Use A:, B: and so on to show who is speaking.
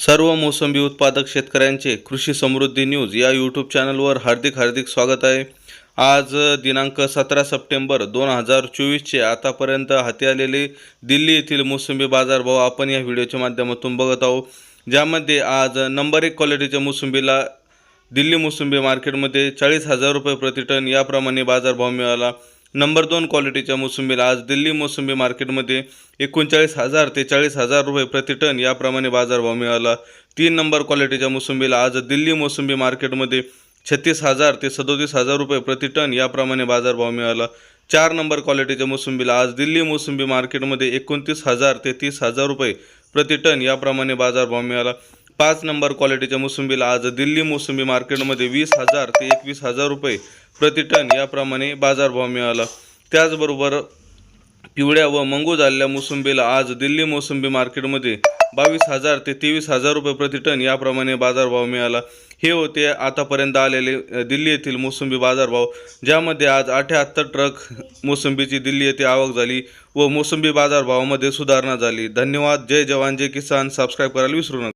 A: सर्व मोसंबी उत्पादक शेतकऱ्यांचे कृषी समृद्धी न्यूज या यूट्यूब चॅनलवर हार्दिक हार्दिक स्वागत आहे. आज दिनांक सतरा सप्टेंबर दोन हजार चोवीसचे आतापर्यंत हाती आलेले दिल्ली येथील मोसंबी बाजारभाव आपण या व्हिडिओच्या माध्यमातून बघत आहोत. ज्यामध्ये आज नंबर एक क्वालिटीच्या मोसंबीला दिल्ली मोसंबी मार्केटमध्ये चाळीस हजार रुपये प्रति टन याप्रमाणे बाजारभाव मिळाला. नंबर दोन क्वालिटीच्या मोसंबीला आज दिल्ली मोसंबी मार्केटमध्ये एकोणचाळीस हजार ते चाळीस हजार रुपये प्रति टन याप्रमाणे बाजारभाव मिळाला. तीन नंबर क्वालिटीच्या मोसंबीला आज दिल्ली मोसंबी मार्केटमध्ये छत्तीस हजार ते सदोतीस हजार रुपये प्रति टन याप्रमाणे बाजारभाव मिळाला. चार नंबर क्वालिटीच्या मोसंबीला आज दिल्ली मोसंबी मार्केटमध्ये एकोणतीस हजार ते तीस हजार रुपये प्रति टन याप्रमाणे बाजारभाव मिळाला. पाच नंबर क्वालिटीच्या मोसंबीला आज दिल्ली मोसंबी मार्केटमध्ये वीस हजार ते एकवीस हजार रुपये प्रति टन याप्रमाणे बाजारभाव मिळाला. त्याचबरोबर पिवळ्या व मंगू झालेल्या मोसंबीला आज दिल्ली मोसंबी मार्केटमध्ये बावीस हजार ते तेवीस हजार रुपये प्रति टन याप्रमाणे बाजारभाव मिळाला. हे होते आतापर्यंत आलेले दिल्ली येथील मोसंबी बाजारभाव ज्यामध्ये आज अठ्याहत्तर ट्रक मोसंबीची दिल्ली येथे आवक झाली व मोसंबी बाजारभावामध्ये सुधारणा झाली. धन्यवाद. जय जवान. जय किसान. सबस्क्राईब करायला विसरू नका.